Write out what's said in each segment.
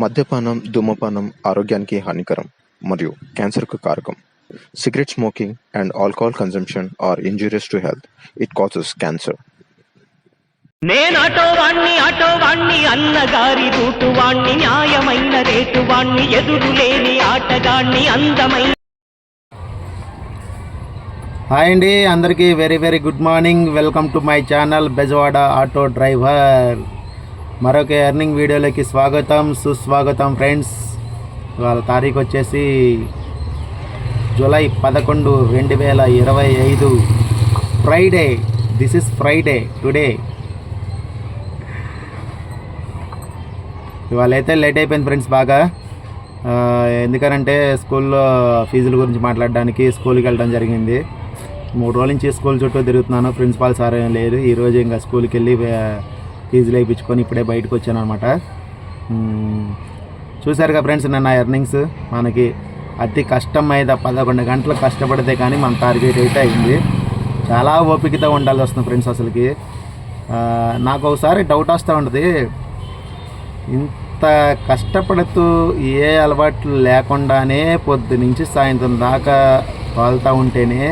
మద్యపానం ధూమపానం ఆరోగ్యానికి హానికరం మరియు క్యాన్సర్కు కారకం. Cigarette smoking and alcohol consumption are injurious to health it causes cancer నేనాటో వాణ్ణి ఆటో వాణ్ణి అన్నగారి రూటు వాణ్ణి న్యాయమైన రేటు వాణ్ణి ఎదురు లేని ఆటగాణ్ణి అందమైన హాయ్ అండి అందరికీ very very good morning welcome to my channel Bezawada auto driver మరొక ఎర్నింగ్ వీడియోలోకి స్వాగతం సుస్వాగతం ఫ్రెండ్స్ వాళ్ళ తారీఖు వచ్చేసి జూలై పదకొండు రెండు వేల ఇరవై ఐదు. Friday this is Friday today ఇవాళ అయితే లేట్ అయిపోయింది ఫ్రెండ్స్ బాగా. ఎందుకనంటే స్కూల్లో ఫీజుల గురించి మాట్లాడడానికి స్కూల్కి వెళ్ళడం జరిగింది. మూడు రోజుల నుంచి స్కూల్ చుట్టూ తిరుగుతున్నాను ప్రిన్సిపాల్ సార్ ఏం లేరు ఈరోజు ఇంకా స్కూల్కి వెళ్ళి ఫీజులు వేయించుకొని ఇప్పుడే బయటకు వచ్చాను అనమాట చూసారుగా ఫ్రెండ్స్ నిన్న ఎర్నింగ్స్? మనకి అతి కష్టం మీద పదకొండు గంటలు కష్టపడితే కానీ మన టార్గెట్ అయితే అయింది. చాలా ఓపికతో ఉండాల్సి వస్తుంది ఫ్రెండ్స్ అసలుకి. నాకు ఒకసారి డౌట్ వస్తూ ఉంటుంది. ఇంత కష్టపడుతూ ఏ అలవాట్లు లేకుండానే పొద్దు నుంచి సాయంత్రం దాకా తోలుతూ ఉంటేనే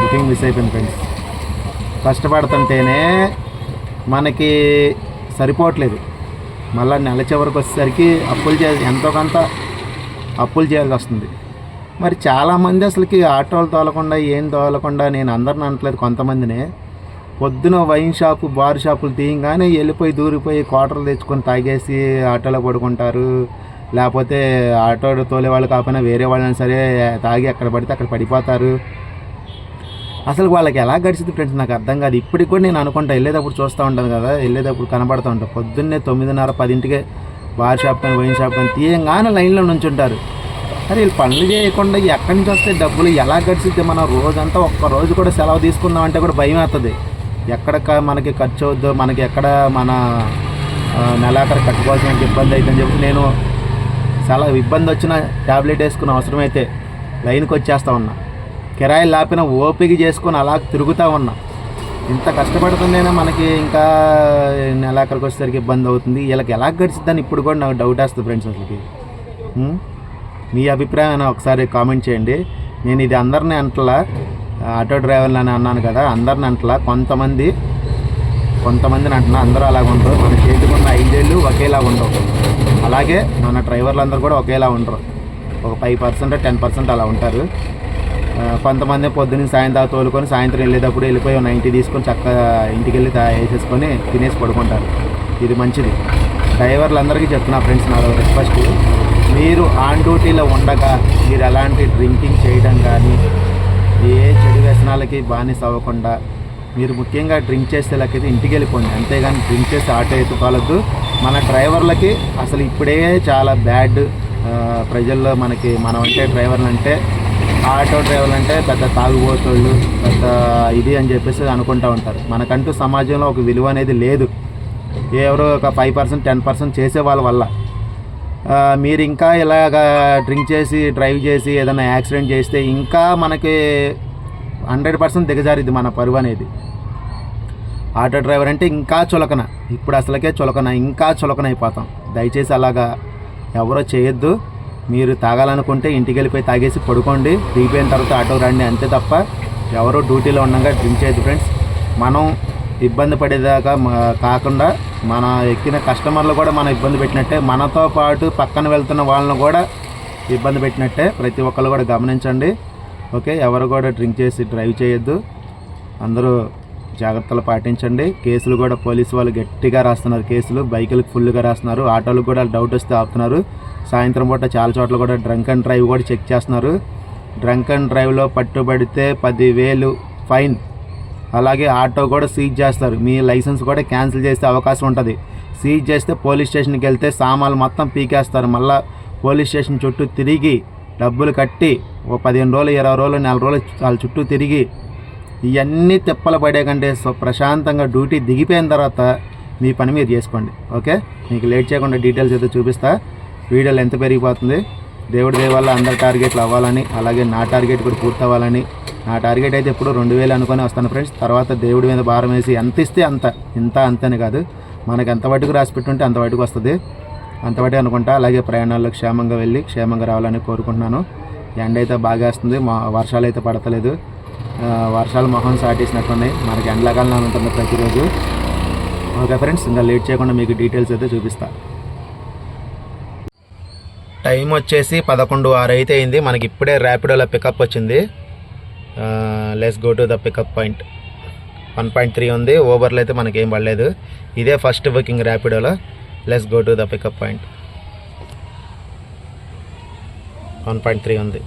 బుకింగ్ మిస్ అయిపోయింది ఫ్రెండ్స్. కష్టపడుతుంటేనే మనకి సరిపోవట్లేదు. మళ్ళీ నెల చివరికి వచ్చేసరికి అప్పులు చే ఎంతో కొంత అప్పులు చేయాల్సి వస్తుంది. మరి చాలామంది అసలుకి ఆటోలు తోలకుండా ఏం తోలకుండా నేను అందరిని అనట్లేదు కొంతమందినే. పొద్దున వైన్ షాపు బార్ షాపులు తీయంగానే వెళ్ళిపోయి దూరిపోయి క్వార్టర్లు తెచ్చుకొని తాగేసి ఆటోలో పడుకుంటారు. లేకపోతే ఆటో తోలే వాళ్ళు కాకపోయినా వేరే వాళ్ళని సరే తాగి ఎక్కడ పడితే అక్కడ పడిపోతారు. అసలు వాళ్ళకి ఎలా గడిచింది ఫ్రెండ్స్ నాకు అర్థం కాదు. ఇప్పటికి కూడా నేను అనుకుంటా వెళ్ళేటప్పుడు చూస్తూ ఉంటాను కదా వెళ్ళేటప్పుడు కనబడుతూ ఉంటాను పొద్దున్నే తొమ్మిదిన్నర పదింటికే బార్ షాప్ కానీ వైన్ షాప్ కానీ తీయంగానే లైన్లో నుంచుంటారు. అరే వీళ్ళు పనులు చేయకుండా ఎక్కడి నుంచి వస్తే డబ్బులు? ఎలా గడిచిద్ది మనం? రోజంతా ఒక్క రోజు కూడా సెలవు తీసుకుందాం అంటే కూడా భయం అవుతుంది ఎక్కడ మనకి ఖర్చు అవుద్దో మనకి ఎక్కడ మన ఆ, నెలాఖరు కట్టుకోవాల్సిన ఇబ్బంది అవుతుందని చెప్పి నేను చాలా ఇబ్బంది వచ్చిన ట్యాబ్లెట్ వేసుకున్న అవసరమైతే లైన్కి వచ్చేస్తా ఉన్నా. కిరాయి లాపిన ఓపిక చేసుకొని అలా తిరుగుతూ ఉన్నా. ఇంత కష్టపడుతుందేనే మనకి ఇంకా నెలాఖరికి వచ్చేసరికి ఇబ్బంది అవుతుంది. వీళ్ళకి ఎలా గడిచిద్దని ఇప్పుడు కూడా నాకు డౌట్ వేస్తుంది ఫ్రెండ్స్ అసలుకి. మీ అభిప్రాయం ఒకసారి కామెంట్ చేయండి. నేను ఇది అందరిని అంటలా ఆటో డ్రైవర్లు అని అన్నాను కదా అందరిని అంటలా. కొంతమంది కొంతమందిని అంటున్నా అందరూ అలాగ ఉండరు. మన చేతికి ఉన్న ఐదేళ్ళు ఒకేలా ఉండవు. అలాగే మన డ్రైవర్లు అందరూ కూడా ఒకేలా ఉండరు. ఒక ఫైవ్ పర్సెంట్ టెన్ పర్సెంట్ అలా ఉంటారు. కొంతమంది పొద్దున్న సాయంత్రం తోలుకొని సాయంత్రం వెళ్ళేటప్పుడు వెళ్ళిపోయి నైంటీ తీసుకొని చక్కగా ఇంటికి వెళ్ళి తా- వేసేసుకొని తినేసి పడుకుంటారు. ఇది మంచిది. డ్రైవర్లందరికీ చెప్తున్నా ఫ్రెండ్స్ నా రిక్వెస్ట్. మీరు ఆన్ డ్యూటీలో ఉండగా మీరు ఎలాంటి డ్రింకింగ్ చేయడం కానీ ఏ చెడు వ్యసనాలకి బానిస అవ్వకుండా మీరు ముఖ్యంగా డ్రింక్ చేసేలాకైతే ఇంటికి వెళ్ళిపోండి. అంతేగాని డ్రింక్ చేసి ఆటో ఎత్తుకోవద్దు. మన డ్రైవర్లకి అసలు ఇప్పుడే చాలా బ్యాడ్ ప్రజల్లో మనకి మనం అంటే డ్రైవర్లు అంటే ఆటో డ్రైవర్లు అంటే పెద్ద తాగుబోతోళ్ళు పెద్ద ఇది అని చెప్పేసి అనుకుంటూ ఉంటారు. మనకంటూ సమాజంలో ఒక విలువ అనేది లేదు. ఎవరో ఒక ఫైవ్ పర్సెంట్ టెన్ పర్సెంట్ చేసే వాళ్ళ వల్ల. మీరు ఇంకా ఇలాగ డ్రింక్ చేసి డ్రైవ్ చేసి ఏదైనా యాక్సిడెంట్ చేస్తే ఇంకా మనకి హండ్రెడ్ పర్సెంట్ దిగజారిద్ది మన పరువు అనేది. ఆటో డ్రైవర్ అంటే ఇంకా చులకన. ఇప్పుడు అసలుకే చులకన ఇంకా చులకన అయిపోతాం దయచేసి అలాగా ఎవరో చేయొద్దు. మీరు తాగాలనుకుంటే ఇంటికి వెళ్ళిపోయి తాగేసి పడుకోండి. దిగిపోయిన తర్వాత ఆటో రండి అంతే తప్ప ఎవరో డ్యూటీలో ఉండగా డ్రింక్ చేయదు ఫ్రెండ్స్. మనం ఇబ్బంది పడేదాకా కాకుండా మన ఎక్కిన కస్టమర్లు కూడా మనం ఇబ్బంది పెట్టినట్టే మనతో పాటు పక్కన వెళ్తున్న వాళ్ళని కూడా ఇబ్బంది పెట్టినట్టే ప్రతి ఒక్కరు కూడా గమనించండి. ఓకే? ఎవరు కూడా డ్రింక్ చేసి డ్రైవ్ చేయొద్దు. అందరూ జాగ్రత్తలు పాటించండి. కేసులు కూడా పోలీసు వాళ్ళు గట్టిగా రాస్తున్నారు. కేసులు బైకులకు ఫుల్గా రాస్తున్నారు. ఆటోలకు కూడా డౌట్ వస్తే ఆపుతున్నారు. సాయంత్రం పూట చాలా చోట్ల కూడా డ్రంక్ అండ్ డ్రైవ్ కూడా చెక్ చేస్తున్నారు. డ్రంక్ అండ్ డ్రైవ్లో పట్టుబడితే పదివేలు ఫైన్. అలాగే ఆటో కూడా సీజ్ చేస్తారు. మీ లైసెన్స్ కూడా క్యాన్సిల్ చేసే అవకాశం ఉంటుంది. సీజ్ చేస్తే పోలీస్ స్టేషన్కి వెళ్తే సామాన్లు మొత్తం పీకేస్తారు. మళ్ళీ పోలీస్ స్టేషన్ చుట్టూ తిరిగి డబ్బులు కట్టి ఓ పదిహేను రోజులు ఇరవై రోజులు నెల రోజులు వాళ్ళ చుట్టూ తిరిగి ఇవన్నీ తిప్పలు పడే కంటే సో ప్రశాంతంగా డ్యూటీ దిగిపోయిన తర్వాత మీ పని మీరు చేసుకోండి. ఓకే? మీకు లేట్ చేయకుండా డీటెయిల్స్ అయితే చూపిస్తా. వీడియోలు ఎంత పెరిగిపోతుంది? దేవుడి దేవాల అందరి టార్గెట్లు అవ్వాలని అలాగే నా టార్గెట్ కూడా పూర్తవ్వాలని. నా టార్గెట్ అయితే ఎప్పుడు రెండు వేలు అనుకొని వస్తాను ఫ్రెండ్స్. తర్వాత దేవుడి మీద భారం వేసి ఎంత ఇస్తే అంత ఇంత అంతని కాదు. మనకు ఎంత వాటికి రాసి పెట్టుంటే అంత వాటికి వస్తుంది. అంత వాటి అనుకుంటా అలాగే ప్రయాణాల్లో క్షేమంగా వెళ్ళి క్షేమంగా రావాలని కోరుకుంటున్నాను. ఎండ అయితే బాగా వస్తుంది మా వర్షాలు అయితే పడతలేదు. వర్షాలు మొహం సాటేసినట్టున్నాయి మనకి ఎండలకాలం ఉంటుంది ప్రతిరోజు. ఓకే ఫ్రెండ్స్ ఇంకా లేట్ చేయకుండా మీకు డీటెయిల్స్ అయితే చూపిస్తా. టైం వచ్చేసి పదకొండు ఆరు అయితే అయింది. మనకి ఇప్పుడే ర్యాపిడోలో పికప్ వచ్చింది. Let's go to the pickup point one point three ఉంది. ఓవర్లో అయితే మనకేం పడలేదు. ఇదే first booking ర్యాపిడోలో let's go to the pickup point one point three ఉంది.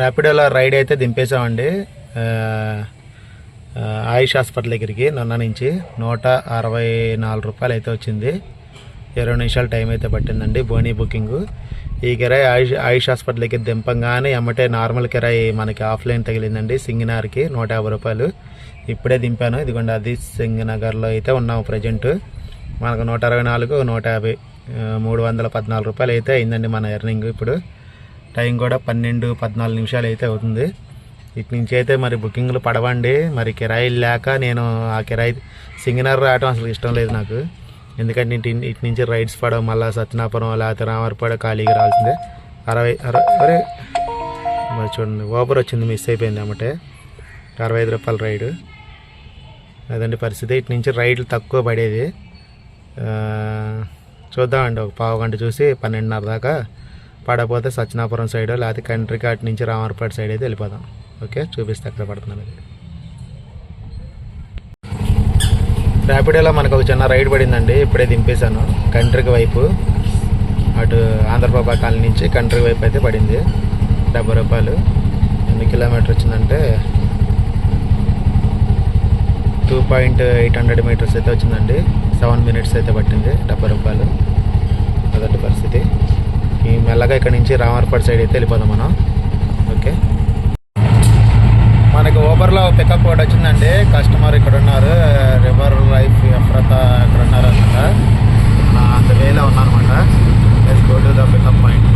ర్యాపిడోలో రైడ్ అయితే దింపేసామండి ఆయుష్ హాస్పిటల్ దగ్గరికి నిన్న నుంచి నూట అరవై నాలుగు రూపాయలు అయితే వచ్చింది. ఇరవై నిమిషాలు టైం అయితే పట్టిందండి బోనీ బుకింగ్. ఈ కిరాయి ఆయుష్ ఆయుష్ హాస్పిటల్ దగ్గర దింపంగానే ఎమ్మటే నార్మల్ కిరాయి మనకి ఆఫ్లైన్ తగిలిందండి. సింగినార్కి నూట యాభై రూపాయలు. ఇప్పుడే దింపాను. ఇదిగోండి అది సింగనగర్లో అయితే ఉన్నాము ప్రజెంట్. మనకు నూట అరవై నాలుగు నూట యాభై మూడు వందల పద్నాలుగు రూపాయలు అయితే అయిందండి మన ఎర్నింగ్ ఇప్పుడు. టైం కూడా పన్నెండు పద్నాలుగు నిమిషాలు అయితే అవుతుంది. ఇటు నుంచి అయితే మరి బుకింగ్లు పడవండి. మరి కిరాయిలు లేక నేను ఆ కిరాయి సింగనర్ రావడం అసలు ఇష్టం లేదు నాకు. ఎందుకంటే ఇటు ఇటు నుంచి రైడ్స్ పడవ మళ్ళీ సత్యనాపురం లేకపోతే రామర్పడ ఖాళీగా రావాల్సిందే. అరవై అరవై అరే! మరి చూడండి ఓబర్ వచ్చింది మిస్ అయిపోయింది అమ్మటే. అరవై ఐదు రూపాయల రైడ్. అదండి పరిస్థితి. ఇటు నుంచి రైడ్లు తక్కువ పడేది. చూద్దామండి ఒక పావు గంట చూసి పన్నెండున్నర దాకా పడకపోతే సత్యనాపురం సైడ్ లేకపోతే కంట్రీ కాట్ నుంచి రామర్పేట సైడ్ అయితే వెళ్ళిపోదాం. ఓకే? చూపిస్తే అక్కడ పడుతున్నాను అది ర్యాపిడోలో మనకు ఒక చిన్న రైడ్ పడిందండి. ఇప్పుడే దింపేశాను. కంట్రీకి వైపు. అటు ఆంధ్రప్రభా కాలనీ నుంచి కంట్రీ వైపు అయితే పడింది. డెబ్బై రూపాయలు. ఎన్ని కిలోమీటర్ వచ్చిందంటే two point eight hundred metres అయితే వచ్చిందండి. సెవెన్ మినిట్స్ అయితే పట్టింది. డెబ్బై రూపాయలు. అదొకటి పరిస్థితి. ఈ మెల్లగా ఇక్కడ నుంచి రామర్పేట సైడ్ అయితే వెళ్ళిపోదాం మనం. ఓకే మనకి ఓబర్లో పికప్ కూడా వచ్చిందండి. కస్టమర్ ఇక్కడ ఉన్నారు. రివర్ లైఫ్ ఎఫ్రత ఇక్కడ ఉన్నారు అనమాట అంత వేలో ఉన్నారనమాట let's go to the pickup point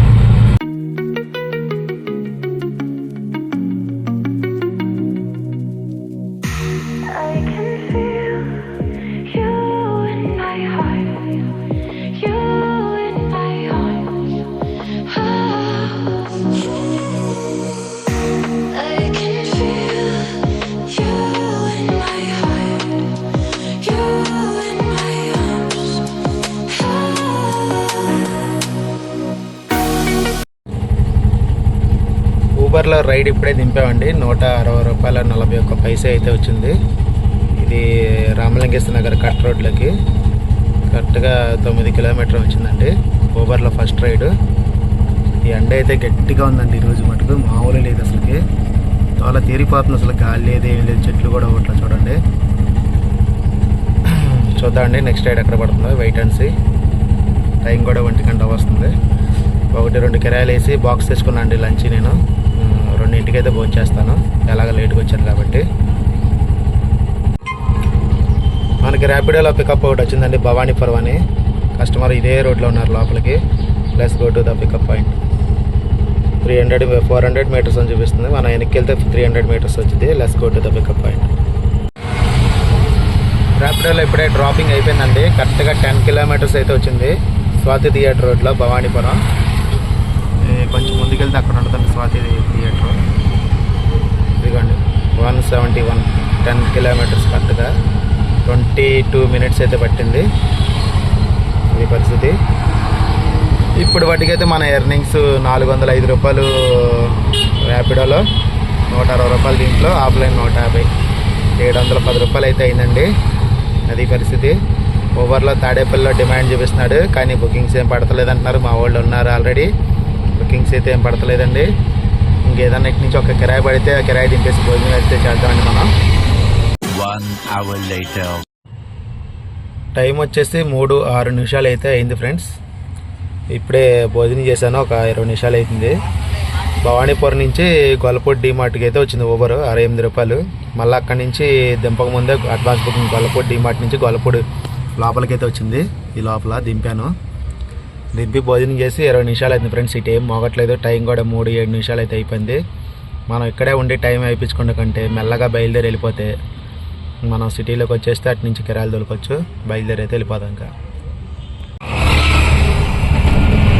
ఊబర్లో ride ఇప్పుడే దింపామండి. నూట అరవై రూపాయల నలభై ఒక్క పైసే అయితే వచ్చింది. ఇది రామలింగేశ్వర నగర్ కట్ రోడ్లకి. కరెక్ట్గా తొమ్మిది కిలోమీటర్ వచ్చిందండి. ఊబర్లో ఫస్ట్ రైడ్. ఈ ఎండ అయితే గట్టిగా ఉందండి ఈరోజు మటుకు. మామూలు లేదు అసలుకి. చాలా తీరిపోతుంది అసలు. గాలి లేదు ఏం లేదు. చెట్లు కూడా ఒకట్లా చూడండి. చూద్దామండి. నెక్స్ట్ రైడ్ ఎక్కడ పడుతుందో. Wait and see. టైం కూడా ఒంటి గంట వస్తుంది. ఒకటి రెండు కిరాయిలు వేసి బాక్స్ తీసుకున్నాండి లంచ్ నేను. రెండింటికి అయితే భోజనం చేస్తాను. ఎలాగ లేట్గా వచ్చాను కాబట్టి. మనకి ర్యాపిడోలో పికప్ ఒకటి వచ్చిందండి భవానీపురం అని కస్టమర్ ఇదే రోడ్లో ఉన్నారు లోపలికి. Plus go to the pickup point three hundred four hundred metres అని చూపిస్తుంది. మన వెనక్కి వెళ్తే త్రీ హండ్రెడ్ మీటర్స్ వచ్చింది let's go to the pickup point ర్యాపిడోలో ఇప్పుడే డ్రాపింగ్ అయిపోయిందండి. కరెక్ట్గా టెన్ కిలోమీటర్స్ అయితే వచ్చింది. స్వాతి థియేటర్ రోడ్లో భవానీపురం. కొంచెం ముందుకెళ్తే అక్కడ ఉంటుంది స్వాతి థియేటర్. ఇదిగోండి one seventy one ten kilometres కరెక్ట్గా. ట్వంటీ టూ మినిట్స్ అయితే పట్టింది ఈ పరిస్థితి. ఇప్పుడు వాటికైతే మన ఎర్నింగ్స్ నాలుగు వందల ఐదు రూపాయలు ర్యాపిడోలో నూట అరవై రూపాయలు దీంట్లో ఆఫ్లైన్ నూట యాభై. ఏడు వందల పది రూపాయలు అయితే అయిందండి. అది పరిస్థితి. ఓవర్లో తాడేపల్లిలో డిమాండ్ చూపిస్తున్నాడు కానీ బుకింగ్స్ ఏం పడతలేదంటున్నారు మా వాళ్ళు ఉన్నారు ఆల్రెడీ. బుకింగ్స్ అయితే ఏం పడతలేదండి. ఇంకేదన్నా ఇటు నుంచి ఒక కిరాయి పడితే ఆ కిరాయి దింపేసి భోజనం అయితే చేద్దామండి మనం. టైం వచ్చేసి మూడు ఆరు నిమిషాలు అయితే అయింది ఫ్రెండ్స్. ఇప్పుడే భోజనం చేశాను ఒక ఇరవై నిమిషాలు అవుతుంది భవానీపురం నుంచి గొల్లపూడి డిమార్ట్కి అయితే వచ్చింది ఊబర్ అరవై ఎనిమిది రూపాయలు. మళ్ళీ అక్కడి నుంచి దింపక ముందే అడ్వాన్స్ బుకింగ్ గొల్లపూడి డిమార్ట్ నుంచి గొల్లపూడి లోపలికి అయితే వచ్చింది. ఈ లోపల దింపాను. దింపి భోజనం చేసి ఇరవై నిమిషాలు అయింది ఫ్రెండ్స్ ఇటు ఏం మోగట్లేదు. టైం కూడా మూడు ఏడు నిమిషాలు అయితే అయిపోయింది. మనం ఇక్కడే ఉండి టైం అయిపించుకుంటే కంటే మెల్లగా బయలుదేరి వెళ్ళిపోతే మనం సిటీలోకి వచ్చేస్తే అటు నుంచి కిరాయిలు దొరకొచ్చు బయలుదేరి అయితే వెళ్ళిపోదాం ఇంకా.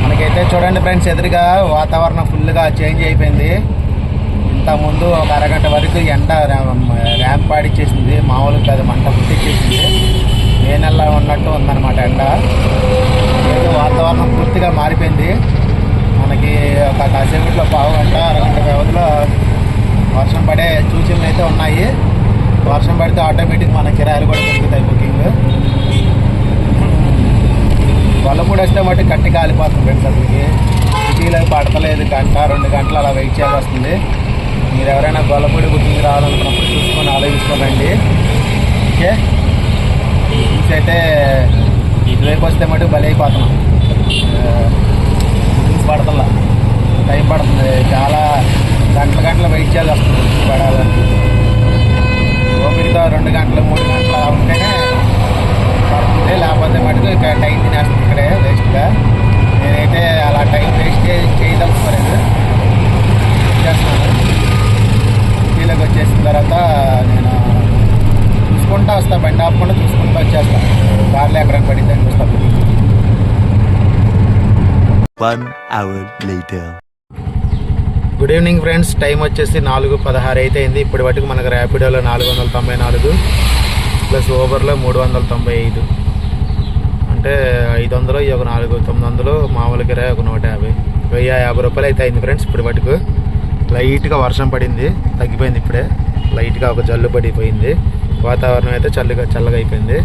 మనకైతే చూడండి ఫ్రెండ్స్ ఎదురుగా వాతావరణం ఫుల్గా చేంజ్ అయిపోయింది. ఇంతకుముందు ఒక అరగంట వరకు ఎండ ర్యాంప్ పాడిచ్చేసింది మామూలుగా కాదు మంట మే నెల ఉన్నట్టు ఉందన్నమాట ఎండ అయితే వాతావరణం పూర్తిగా మారిపోయింది మనకి ఒక కాసేపట్లో పావు గంట అరగంట వ్యవధిలో వర్షం పడే సూచనలు అయితే ఉన్నాయి వర్షం పడితే ఆటోమేటిక్ మన కిరాయిలు కూడా పెరుగుతాయి బుకింగ్ వల్లపూడి వస్తే మట్టి కట్టి కాలిపోతుంది ఫ్రెండ్స్ అసలుకి సిటీలో పడతలేదు గంట రెండు గంటలు అలా వెయిట్ చేయాల్సి వస్తుంది మీరు ఎవరైనా గొల్లపూడి బుకింగ్ రావాలనుకున్నప్పుడు చూసుకొని ఆలోచించుకోనండి ఓకే బుకింగ్స్ అయితే ఇటువైపు వస్తే మటుకు బలి అయిపోతున్నాం బుకింగ్స్ పడతల్లా టైం పడుతుంది చాలా గంటల గంటలు వెయిట్ చేయాల్సి వస్తుంది బుకింగ్ పడాలని ఓపికతో రెండు గంటలు మూడు గంటలు అలా ఉంటేనే పడుతుంది లేకపోతే మటుకు ఇక టైం తినేస్తుంది ఇక్కడే వేస్ట్గా నేనైతే అలా టైం వేస్ట్ చేయదలుచుకోలేదు చేస్తున్నాను సిటీలోకి వచ్చేసిన తర్వాత నేను చూసుకుంటా వస్తా బండి ఆపకుండా చూసుకుంటూ వచ్చేస్తా కార్లో ఎక్కడ పడిద్దని చూస్తా hour later good evening friends time వచ్చేసి నాలుగు పదహారు అయితే అయింది. ఇప్పటి వరకు మనకు ర్యాపిడోలో నాలుగు వందల తొంభై నాలుగు ప్లస్ ఓవర్లో మూడు వందల తొంభై ఐదు. అంటే ఐదు వందలు ఈ ఒక నాలుగు తొమ్మిది వందలు మామూలు కిరాయి ఒక నూట యాభై వెయ్యి యాభై రూపాయలు అయితే అయింది ఫ్రెండ్స్ ఇప్పటి వరకు. లైట్గా వర్షం పడింది తగ్గిపోయింది ఇప్పుడే. లైట్గా ఒక జల్లు పడిపోయింది. వాతావరణం అయితే చల్లగా చల్లగా అయిపోయింది.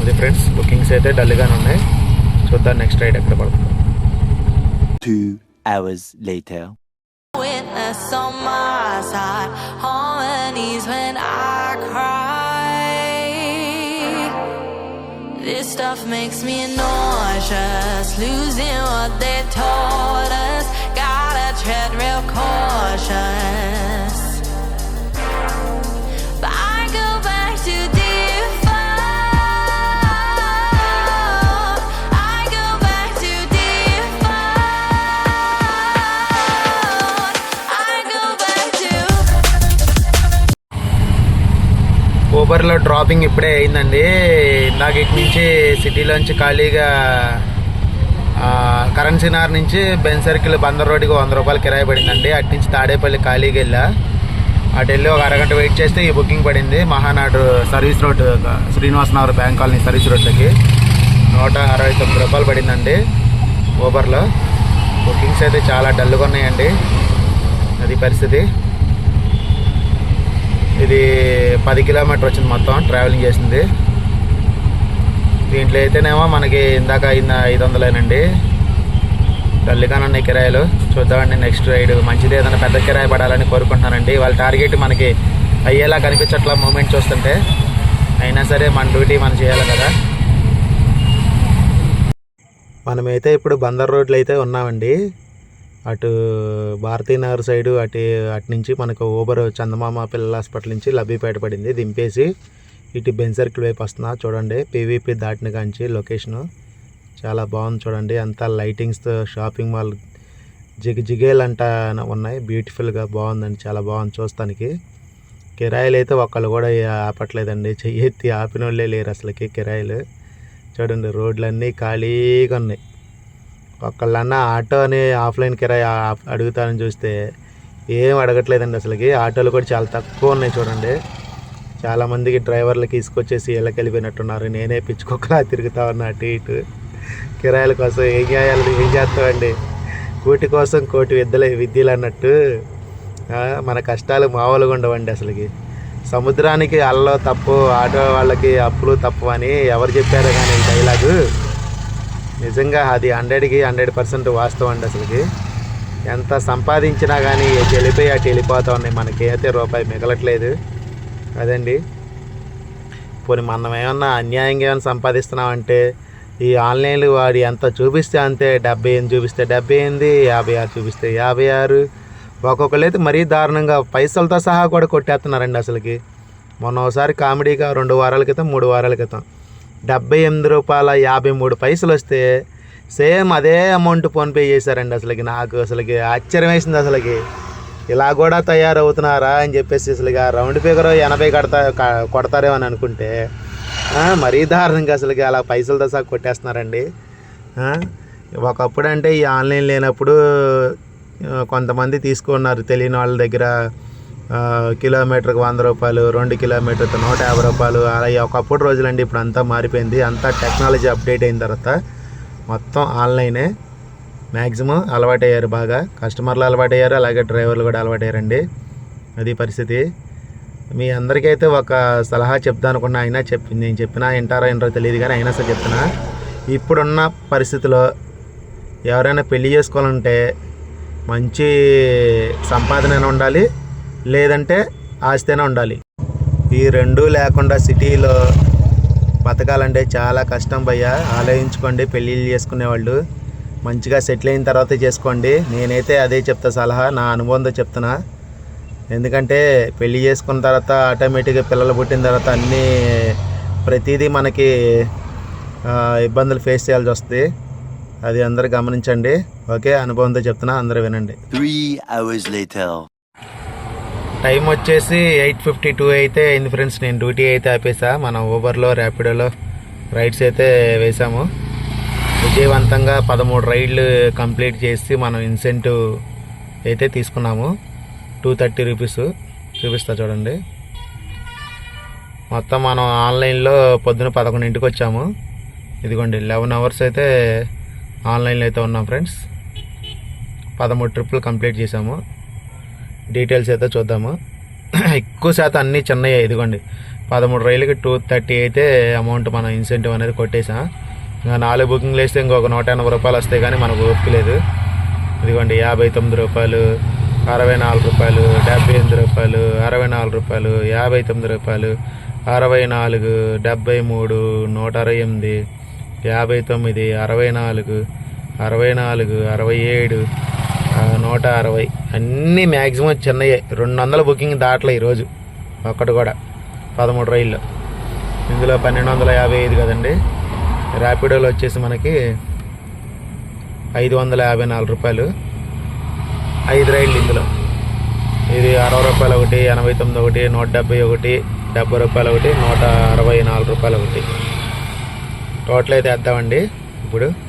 అది ఫ్రెండ్స్ బుకింగ్స్ అయితే డల్గానే ఉన్నాయి. చూద్దాం నెక్స్ట్ రైడ్ ఎక్కడ పడుతుంది. Two hours later. witness on my side, harmonies when I cry. This stuff makes me nauseous, losing what they taught us. Gotta tread real cautious. ఊబర్లో డ్రాపింగ్ ఇప్పుడే అయిందండి. ఇందాక ఇటు నుంచి సిటీలోంచి ఖాళీగా ఆ, కరెన్సీనార్ నుంచి బెన్ సర్కిల్ బందర్ రోడ్డుకి వంద రూపాయలు కిరాయి పడిందండి. అటు నుంచి తాడేపల్లి ఖాళీకి వెళ్ళా. అటు వెళ్ళి ఒక అరగంట వెయిట్ చేస్తే ఈ బుకింగ్ పడింది. Mahanadu service road Srinivasa Nagar bank colony service రోడ్లకి నూట అరవై తొమ్మిది రూపాయలు పడిందండి ఊబర్లో బుకింగ్స్ అయితే చాలా డల్గా ఉన్నాయండి. అది పరిస్థితి. ఇది పది కిలోమీటర్ వచ్చింది మొత్తం ట్రావెలింగ్ చేసింది. దీంట్లో అయితేనేమో మనకి ఇందాక అయిన ఐదు వందలేనండి డల్గానే కిరాయిలు. చూద్దామండి నెక్స్ట్ రైడ్ మంచిది ఏదైనా పెద్ద కిరాయి పడాలని కోరుకుంటున్నానండి. వాళ్ళ టార్గెట్ మనకి అయ్యేలా కనిపించట్లా మూమెంట్ చూస్తుంటే అయినా సరే మన డ్యూటీ మనం చేయాలి కదా. మనమైతే ఇప్పుడు బందర్ రోడ్లు అయితే ఉన్నామండి. అటు భారతీనగర్ సైడు అటు అటు నుంచి మనకు ఊబర్ చందమామ పిల్లల హాస్పిటల్ నుంచి లబ్బిపేట పడింది. దింపేసి ఇటు బెన్ సర్కిల్ వైపు వస్తున్నా. చూడండి పీవీపీ దాటిన కాంచి లొకేషను. చాలా బాగుంది చూడండి. అంతా లైటింగ్స్తో షాపింగ్ మాల్ జిగి జిగేలంట ఉన్నాయి. బ్యూటిఫుల్గా బాగుందండి. చాలా బాగుంది చూస్తానికి. కిరాయిలు అయితే ఒక్కళ్ళు కూడా ఆపట్లేదండి. చెయ్యి ఎత్తి ఆపిన వాళ్ళే లేరు అసలుకి కిరాయిలు. చూడండి రోడ్లన్నీ ఖాళీగా ఉన్నాయి. ఒక్కళ్ళన్నా ఆటో అని ఆఫ్లైన్ కిరాయి అడుగుతారని చూస్తే ఏం అడగట్లేదండి అసలుకి. ఆటోలు కూడా చాలా తక్కువ ఉన్నాయి చూడండి. చాలామందికి డ్రైవర్లకి తీసుకొచ్చేసి ఇళ్ళకి వెళ్ళిపోయినట్టున్నారు. నేనే పిచ్చుకొక్కలా తిరుగుతా ఉన్నా అటు ఇటు. కిరాయిల కోసం ఏం చేయాలి ఏం చేస్తామండి? కూటి కోసం కోటి విద్యలే విద్యలు అన్నట్టు మన కష్టాలు మామూలుగా ఉండవండి అసలుకి. సముద్రానికి అల్లలో తప్పు ఆటో వాళ్ళకి అప్పులు తప్పు అని ఎవరు చెప్పారో కానీ డైలాగు నిజంగా అది హండ్రెడ్కి హండ్రెడ్ పర్సెంట్ వాస్తవం అండి అసలుకి. ఎంత సంపాదించినా కానీ ఎటు వెళ్ళిపోయి అటు వెళ్ళిపోతా ఉన్నాయి. మనకి అయితే రూపాయి మిగలట్లేదు. అదండి. పోనీ మనం ఏమన్నా అన్యాయంగా ఏమైనా సంపాదిస్తున్నామంటే ఈ ఆన్లైన్లో వాడి ఎంత చూపిస్తే అంతే డెబ్బై ఎనిమిది చూపిస్తే డెబ్బై ఎనిమిది యాభై ఆరు చూపిస్తే యాభై ఆరు. ఒక్కొక్కరు అయితే మరీ దారుణంగా పైసలతో సహా కూడా కొట్టేస్తున్నారండి అసలుకి. మొన్న ఒకసారి కామెడీగా రెండు వారాల క్రితం మూడు వారాల క్రితం. డెబ్బై ఎనిమిది రూపాయల యాభై మూడు పైసలు వస్తే సేమ్ అదే అమౌంట్ ఫోన్పే చేశారండి అసలుకి. నాకు అసలుకి ఆశ్చర్యం వేసింది అసలుకి. ఇలా కూడా తయారవుతున్నారా అని చెప్పేసి అసలుగా రౌండ్ ఫిగర్ ఎనభై కడతా కొడతారేమో అని అనుకుంటే మరీ దారుణంగా అసలుకి అలా పైసలు సహా కొట్టేస్తున్నారండి. ఒకప్పుడు అంటే ఈ ఆన్లైన్ లేనప్పుడు కొంతమంది తీసుకున్నారు తెలియని వాళ్ళ దగ్గర కిలోమీటర్కి వంద రూపాయలు రెండు కిలోమీటర్కి నూట యాభై రూపాయలు అలా ఒకప్పుడు రోజులండి ఇప్పుడు అంతా మారిపోయింది. అంతా టెక్నాలజీ అప్డేట్ అయిన తర్వాత మొత్తం ఆన్లైనే మ్యాక్సిమం అలవాటయ్యారు బాగా. కస్టమర్లు అలవాటయ్యారు అలాగే డ్రైవర్లు కూడా అలవాటయ్యారండి. అది పరిస్థితి. మీ అందరికైతే ఒక సలహా చెప్తాను అనుకున్నా అయినా చెప్పి నేను చెప్పినా వింటారో వింటారో తెలియదు కానీ అయినా సరే చెప్తున్నా. ఇప్పుడున్న పరిస్థితిలో ఎవరైనా పెళ్ళి చేసుకోవాలంటే మంచి సంపాదన అయినా ఉండాలి లేదంటే ఆస్తి ఉండాలి. ఈ రెండు లేకుండా సిటీలో బతకాలంటే చాలా కష్టం భయ్యా. ఆలోచించుకోండి పెళ్ళిళ్ళు చేసుకునేవాళ్ళు. మంచిగా సెటిల్ అయిన తర్వాత చేసుకోండి. నేనైతే అదే చెప్తా సలహా నా అనుభవంతో చెప్తున్నా. ఎందుకంటే పెళ్ళి చేసుకున్న తర్వాత ఆటోమేటిక్గా పిల్లలు పుట్టిన తర్వాత అన్నీ ప్రతిదీ మనకి ఇబ్బందులు ఫేస్ చేయాల్సి వస్తుంది. అది అందరు గమనించండి. ఓకే అనుభవంతో చెప్తున్నా అందరూ వినండి. టైం వచ్చేసి ఎయిట్ ఫిఫ్టీ టూ అయితే అయింది ఫ్రెండ్స్. నేను డ్యూటీ అయితే ఆపేసా. మన ఊబర్లో ర్యాపిడోలో రైడ్స్ అయితే వేసాము. విజయవంతంగా పదమూడు రైడ్లు కంప్లీట్ చేసి మనం ఇన్సెంటివ్ అయితే తీసుకున్నాము. టూ థర్టీ రూపీస్ చూపిస్తా చూడండి. మొత్తం మనం ఆన్లైన్లో పొద్దున పదకొండింటికి వచ్చాము. ఇదిగోండి లెవెన్ అవర్స్ అయితే ఆన్లైన్లో అయితే ఉన్నాం ఫ్రెండ్స్. పదమూడు ట్రిప్పులు కంప్లీట్ చేసాము. డీటెయిల్స్ అయితే చూద్దాము. ఎక్కువ శాతం అన్నీ చిన్నవి ఇదిగోండి. పదమూడు రైలుకి టూ థర్టీ అయితే అమౌంట్ మనం ఇన్సెంటివ్ అనేది కొట్టేసాం. ఇంకా నాలుగు బుకింగ్లు వేస్తే ఇంకొక నూట ఎనభై రూపాయలు వస్తాయి కానీ మనకు ఓపిక లేదు. ఇదిగోండి యాభై తొమ్మిది రూపాయలు అరవై నాలుగు రూపాయలు డెబ్బై ఎనిమిది రూపాయలు అరవై నాలుగు రూపాయలు యాభై తొమ్మిది రూపాయలు అరవై నాలుగు డెబ్బై మూడు నూట అరవై ఎనిమిది యాభై తొమ్మిది అరవై నాలుగు అరవై నాలుగు అరవై ఏడు నూట అరవై. అన్నీ మ్యాక్సిమం చిన్నయే. రెండు వందల బుకింగ్ దాటలే ఈరోజు. ఒక్కటి కూడా. పదమూడు రైళ్ళు. ఇందులో పన్నెండు వందల యాభై ఐదు కదండి. ర్యాపిడోలో వచ్చేసి మనకి ఐదు వందల యాభై నాలుగు రూపాయలు. ఐదు రైళ్ళు ఇందులో. ఇది అరవై రూపాయలు ఒకటి ఎనభై తొమ్మిది ఒకటి నూట డెబ్బై ఒకటి డెబ్బై రూపాయలు ఒకటి నూట అరవై నాలుగు రూపాయలు ఒకటి. టోటల్ అయితే వేద్దామండి. ఇప్పుడు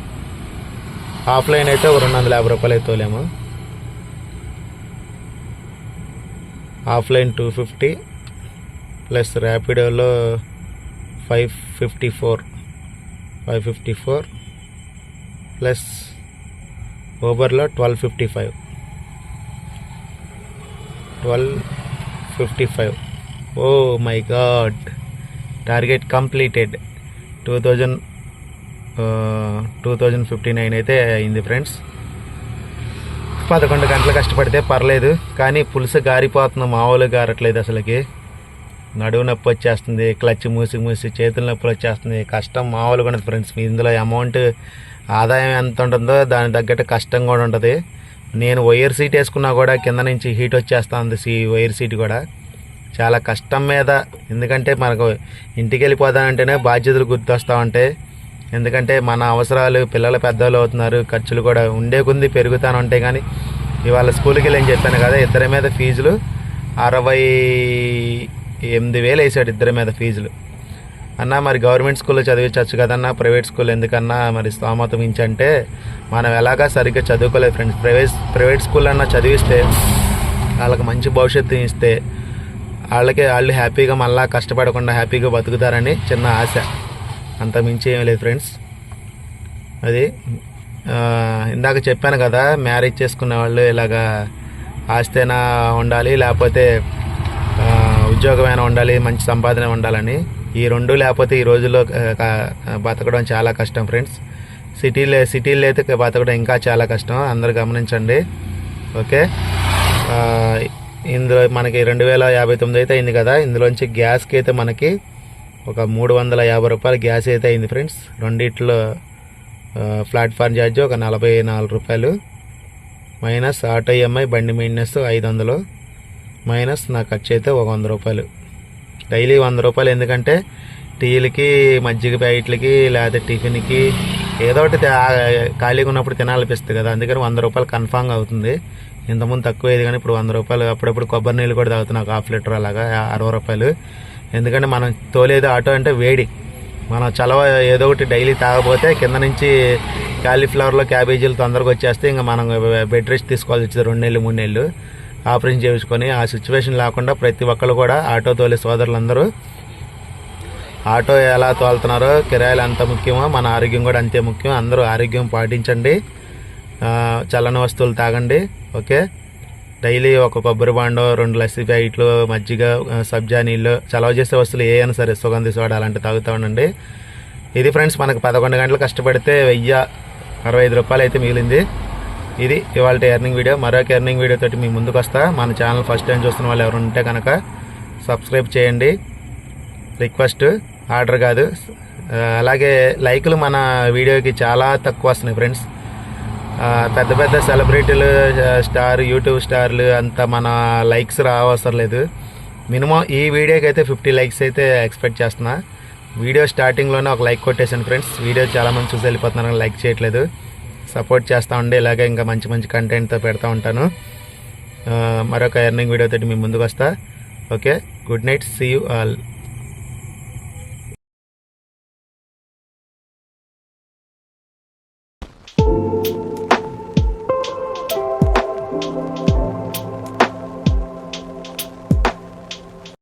ఆఫ్లైన్ అయితే ఒక రెండు వందల యాభై రూపాయలు అయితే తోలేము offline two fifty plus ర్యాపిడోలో five fifty four five fifty four plus ఓబర్లో twelve fifty five twelve fifty five oh my god target completed two thousand two thousand fifty nine అయితే అయింది ఫ్రెండ్స్. పదకొండు గంటలు కష్టపడితే పర్లేదు కానీ పులుసు గారిపోతుంది మామూలుగా గారట్లేదు అసలుకి. నడువు నొప్పి వచ్చేస్తుంది క్లచ్ మూసి మూసి చేతుల నొప్పులు వచ్చేస్తుంది కష్టం మామూలుగా ఉండదు ఫ్రెండ్స్. మీ ఇందులో అమౌంట్ ఆదాయం ఎంత ఉంటుందో దాని తగ్గట్టు కష్టం కూడా ఉంటుంది. నేను వైర్ సీట్ వేసుకున్నా కూడా కింద నుంచి హీట్ వచ్చేస్తుంది సీ వైర్ సీట్ కూడా. చాలా కష్టం మీద ఎందుకంటే మనకు ఇంటికి వెళ్ళిపోదానంటేనే బాధ్యతలు గుర్తొస్తూ ఉంటాయి. ఎందుకంటే మన అవసరాలు పిల్లలు పెద్దవాళ్ళు అవుతున్నారు ఖర్చులు కూడా ఉండే కొంది పెరుగుతాను ఉంటాయి కానీ ఇవాళ స్కూల్కి వెళ్ళి చెప్పాను కదా ఇద్దరి మీద ఫీజులు అరవై ఎనిమిది వేలు వేసాడు ఇద్దరి మీద ఫీజులు. అన్న మరి గవర్నమెంట్ స్కూల్లో చదివించవచ్చు కదన్నా ప్రైవేట్ స్కూల్ ఎందుకన్నా మరి స్తోమత మించంటే మనం ఎలాగా సరిగ్గా చదువుకోలేదు ఫ్రెండ్స్. ప్రైవేట్ ప్రైవేట్ స్కూల్ అన్నా చదివిస్తే వాళ్ళకి మంచి భవిష్యత్తు ఇస్తే వాళ్ళకి వాళ్ళు హ్యాపీగా మళ్ళీ కష్టపడకుండా హ్యాపీగా బతుకుతారని చిన్న ఆశ. అంత మించి ఏం లేదు ఫ్రెండ్స్. అది ఇందాక చెప్పాను కదా మ్యారేజ్ చేసుకున్న వాళ్ళు ఇలాగా ఆస్తేనా ఉండాలి లేకపోతే ఉద్యోగమైనా ఉండాలి మంచి సంపాదన ఉండాలని. ఈ రెండు లేకపోతే ఈ రోజుల్లో బతకడం చాలా కష్టం ఫ్రెండ్స్. సిటీలో సిటీలో అయితే బతకడం ఇంకా చాలా కష్టం. అందరు గమనించండి. ఓకే? ఇందులో మనకి రెండు వేల యాభై తొమ్మిది అయితే అయింది కదా. ఇందులోంచి గ్యాస్కి అయితే మనకి ఒక మూడు వందల యాభై రూపాయల గ్యాస్ అయితే అయింది ఫ్రెండ్స్. రెండిట్లో ప్లాట్ఫామ్ ఛార్జ్ ఒక నలభై నాలుగు రూపాయలు. మైనస్ ఆటో ఈఎంఐ బండి మెయింటెనెన్స్ ఐదు వందలు మైనస్ నా ఖర్చు అయితే ఒక వంద రూపాయలు. డైలీ వంద రూపాయలు ఎందుకంటే టీలకి మజ్జిగ ప్యాకెట్లకి లేకపోతే టిఫిన్కి ఏదో ఒకటి ఖాళీగా ఉన్నప్పుడు తినాలనిపిస్తుంది కదా. అందుకని వంద రూపాయలు కన్ఫామ్గా అవుతుంది. ఇంతకుముందు తక్కువ అయ్యేది కానీ ఇప్పుడు వంద రూపాయలు అప్పుడప్పుడు కొబ్బరి నీళ్ళు కూడా తాగుతున్నాను ఒక హాఫ్ లీటర్ అలాగా అరవై రూపాయలు. ఎందుకంటే మనం తోలేది ఆటో అంటే వేడి. మనం చలవ ఏదో ఒకటి డైలీ తాగపోతే కింద నుంచి కాలీఫ్లవర్లో క్యాబేజీలు తొందరగా వచ్చేస్తే ఇంకా మనం బెడ్ రెస్ట్ తీసుకోవాల్సి వచ్చింది రెండు నెలలు మూడు నెలలు. ఆపరేషన్ చేయించుకొని ఆ సిచ్యువేషన్ లేకుండా ప్రతి ఒక్కరు కూడా ఆటో తోలే సోదరులందరూ ఆటో ఎలా తోలుతున్నారో కిరాయిలు అంత ముఖ్యమో మన ఆరోగ్యం కూడా అంతే ముఖ్యం. అందరూ ఆరోగ్యం పాటించండి. చల్లని వస్తువులు తాగండి. ఓకే? డైలీ ఒక కొబ్బరి బాండో రెండు లస్సీ ప్యాకెట్లు మజ్జిగ సబ్జా నీళ్ళు చలవ చేసే వస్తువులు ఏ అయినా సరే సుగంధి సోడా అలాంటివి తాగుతూ ఉండండి. ఇది ఫ్రెండ్స్ మనకు పదకొండు గంటలు కష్టపడితే వెయ్యి అరవై ఐదు రూపాయలు అయితే మిగిలింది. ఇది ఇవాళ ఎర్నింగ్ వీడియో. మరొక ఎర్నింగ్ వీడియో తోటి మీ ముందుకు వస్తా. మన ఛానల్ ఫస్ట్ టైం చూస్తున్న వాళ్ళు ఎవరు ఉంటే కనుక సబ్స్క్రైబ్ చేయండి. రిక్వెస్ట్ ఆర్డర్ కాదు. అలాగే లైకులు మన వీడియోకి చాలా తక్కువ వస్తున్నాయి ఫ్రెండ్స్. పెద్ద పెద్ద సెలబ్రిటీలు స్టార్ యూట్యూబ్ స్టార్లు అంత మన లైక్స్ రావసరం లేదు. మినిమం ఈ వీడియోకి అయితే ఫిఫ్టీ లైక్స్ అయితే ఎక్స్పెక్ట్ చేస్తున్నా. వీడియో స్టార్టింగ్లోనే ఒక లైక్ కొట్టేసాను ఫ్రెండ్స్. వీడియో చాలామంది చూసి వెళ్ళిపోతున్నారు లైక్ చేయట్లేదు. సపోర్ట్ చేస్తూ ఉండి ఇలాగే ఇంకా మంచి మంచి కంటెంట్తో పెడతా ఉంటాను. మరొక ఎర్నింగ్ వీడియో తోటి మీ ముందుకు వస్తా. Okay good night see you all.